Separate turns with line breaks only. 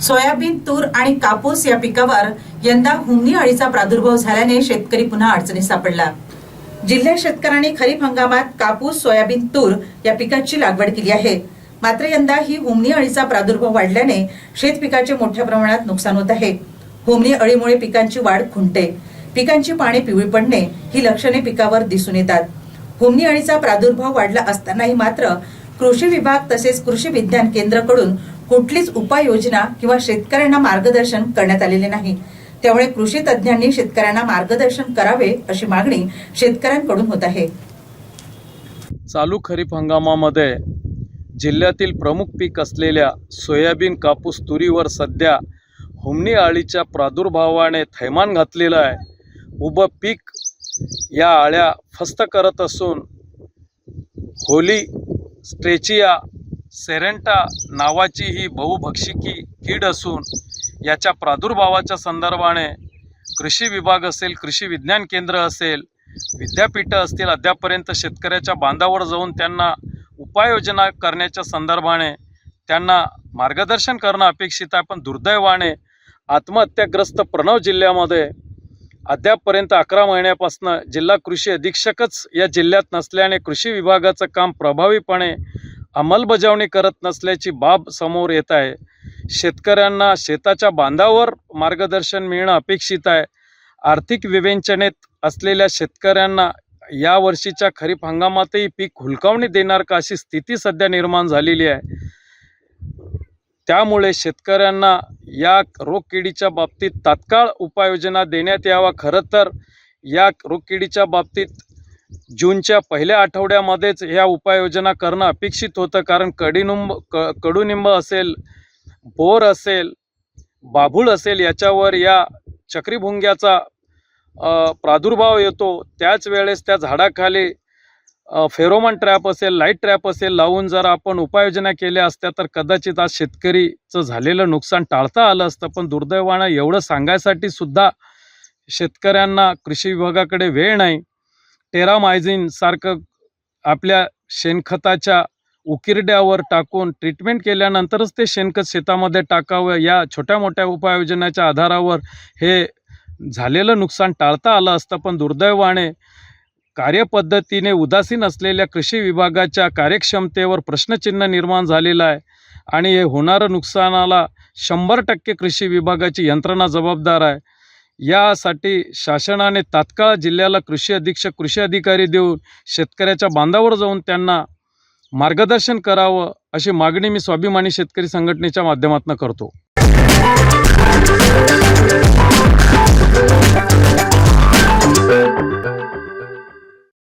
Soybean तूर आणि कापूस या पिकावर यंदा हुमणी अळीचा प्रादुर्भाव झाल्याने शेतकरी पुन्हा अडचणीत सापडला. जिल्ह्यात शेतकऱ्यांनी खरीप हंगामात कापूस सोयाबीन तूर या पिकाची लागवड केली आहे. मात्र यंदा ही हुमणी अळीचा प्रादुर्भाव वाढल्याने शेत पिकाचे मोठ्या प्रमाणात नुकसान होत आहे. हुमणी अळीमुळे पिकांची वाढ खुंटते. पिकांची पाने पिवळी पडणे ही लक्षणे पिकावर दिसून येतात. हुमणी अळीचा प्रादुर्भाव वाढला असतानाही मात्र कृषी विभाग तसेच कृषी विज्ञान केंद्राकडून कुठलीच उपाययोजना किंवा शेतकऱ्यांना मार्गदर्शन करण्यात आलेले नाही. त्यामुळे कृषी तज्ज्ञांनी शेतकऱ्यांना मार्गदर्शन करावे अशी मागणी शेतकऱ्यांकडून होत आहे.
चालू खरीप हंगामामध्ये जिल्ह्यातील प्रमुख पीक असलेल्या सोयाबीन कापूस तुरीवर सध्या हुमणी अळीच्या प्रादुर्भावाने थैमान घातलेलं आहे. उभं पीक या अळ्या फस्त करत असून होली स्ट्रेचिया सेरेंटा नावाची ही बहुभक्षिकी कीड असून याच्या प्रादुर्भावाच्या संदर्भाने कृषी विभाग असेल कृषी विज्ञान केंद्र असेल विद्यापीठं असतील अद्यापर्यंत शेतकऱ्याच्या बांधावर जाऊन त्यांना उपाययोजना करण्याच्या संदर्भाने त्यांना मार्गदर्शन करणं अपेक्षित आहे. पण दुर्दैवाने आत्महत्याग्रस्त प्रणव जिल्ह्यामध्ये अद्यापपर्यंत अकरा महिन्यापासून जिल्हा कृषी अधीक्षकच या जिल्ह्यात नसल्याने कृषी विभागाचं काम प्रभावीपणे अंमलबजावणी करत नसल्याची बाब समोर येत आहे. शेतकऱ्यांना शेताच्या बांधावर मार्गदर्शन मिळणं अपेक्षित आहे. आर्थिक विवेचनेत असलेल्या शेतकऱ्यांना या वर्षीच्या खरीप हंगामातही पीक हुलकावणी देणार का अशी स्थिती सध्या निर्माण झालेली आहे. त्यामुळे शेतकऱ्यांना या रोगकिडीच्या बाबतीत तात्काळ उपाययोजना देण्यात यावा. खरं तर या रोगकिडीच्या बाबतीत जूनच्या पहिल्या आठवड्यामध्येच ह्या उपाययोजना करणं अपेक्षित होतं. कारण कडीनुंब क कडुनिंब असेल बोर असेल बाभूळ असेल याच्यावर या चक्रीभुंग्याचा प्रादुर्भाव येतो. त्याच वेळेस त्या झाडाखाली फेरोमन ट्रॅप असेल लाइट ट्रॅप असेल लावून जर आपण उपाययोजना केल्या असत्या तर कदाचित आज शेतकरीचं झालेलं नुकसान टाळता आलं असतं. पण दुर्दैवानं एवढं सांगायसाठी सुद्धा शेतकऱ्यांना कृषी विभागाकडे वेळ नाही. टेरामायझिन सारखं आपल्या शेणखताच्या उकिरड्यावर टाकून ट्रीटमेंट केल्यानंतरच ते शेणखत शेतामध्ये टाकावं. या छोट्या मोठ्या उपाययोजनाच्या आधारावर हे झालेलं नुकसान टाळता आलं असतं पण दुर्दैवाने कार्यपद्धतीने उदासीन असलेल्या कृषी विभागाच्या कार्यक्षमतेवर प्रश्नचिन्ह निर्माण झालेलं आहे आणि हे होणारं नुकसानाला शंभर टक्के कृषी विभागाची यंत्रणा जबाबदार आहे. यासाठी शासनाने तात्काळ जिल्ह्याला कृषी अधीक्षक कृषी अधिकारी देऊन शेतकऱ्याच्या बांधावर जाऊन त्यांना मार्गदर्शन करावं अशी मागणी मी स्वाभिमानी शेतकरी संघटनेच्या माध्यमातून करतो.